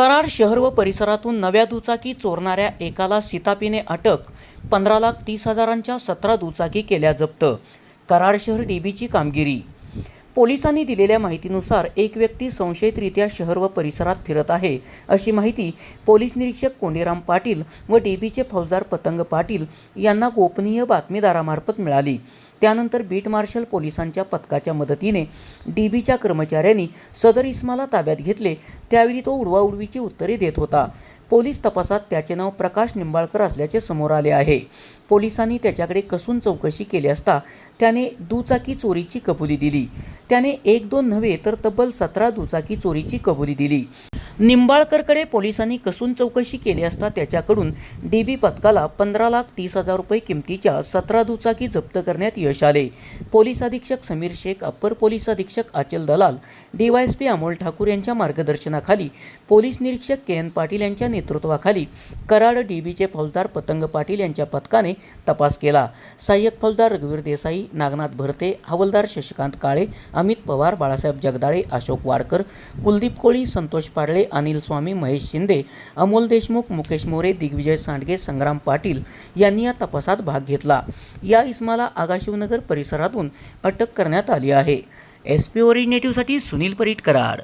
कराड शहर व परिसरातून नव्या दुचाकी चोरणाऱ्या एकाला सीतापीने अटक पंधरा लाख तीस हजारांच्या सतरा दुचाकी केल्या जप्त. कराड शहर डीबीची कामगिरी. पोलिसांनी दिलेल्या माहितीनुसार एक व्यक्ती संशयितरित्या शहर व परिसरात फिरत आहे अशी माहिती पोलीस निरीक्षक कोंडीराम पाटील व डीबीचे फौजदार पतंग पाटील यांना गोपनीय बातमीदारामार्फत मिळाली. त्यानंतर बीट मार्शल पोलिसांच्या पथकाच्या मदतीने डीबीच्या कर्मचाऱ्यांनी सदर इस्माला ताब्यात घेतले. त्यावेळी तो उडवाउडवीची उत्तरे देत होता. पोलीस तपासात त्याचे नाव प्रकाश निंबाळकर असल्याचे समोर आले आहे. पोलिसांनी त्याच्याकडे कसून चौकशी केली असता त्याने दुचाकी चोरीची कबुली दिली. त्याने एक दोन नव्हे तर तब्बल सतरा दुचाकी चोरीची कबुली दिली. निंबाळकरकडे पोलिसांनी कसून चौकशी केली असता त्याच्याकडून डी बी पथकाला पंधरा लाख तीस हजार रुपये किमतीच्या सतरा दुचाकी जप्त करण्यात यश आले. पोलीस अधीक्षक समीर शेख अप्पर पोलीस अधीक्षक आचल दलाल डीवायएसपी अमोल ठाकूर यांच्या मार्गदर्शनाखाली पोलीस निरीक्षक के एन पाटील यांच्या नेतृत्वाखाली कराड डी बीचे फौजदार पतंग पाटील यांच्या पथकाने तपास केला. सहाय्यक फौजदार रघुवीर देसाई नागनाथ भरते हवलदार शशिकांत काळे अमित पवार बाळासाहेब जगदाळे अशोक वाडकर कुलदीप कोळी संतोष पाडळे अनिल स्वामी महेश शिंदे अमोल देशमुख मुकेश मोरे दिग्विजय सांडगे संग्राम पाटील यांनी या तपासात भाग घेतला. या इस्माला आगाशिवनगर परिसरातून अटक करण्यात आली आहे. एस पी ओरिजिनेटिव्हसाठी सुनील परीट कराड.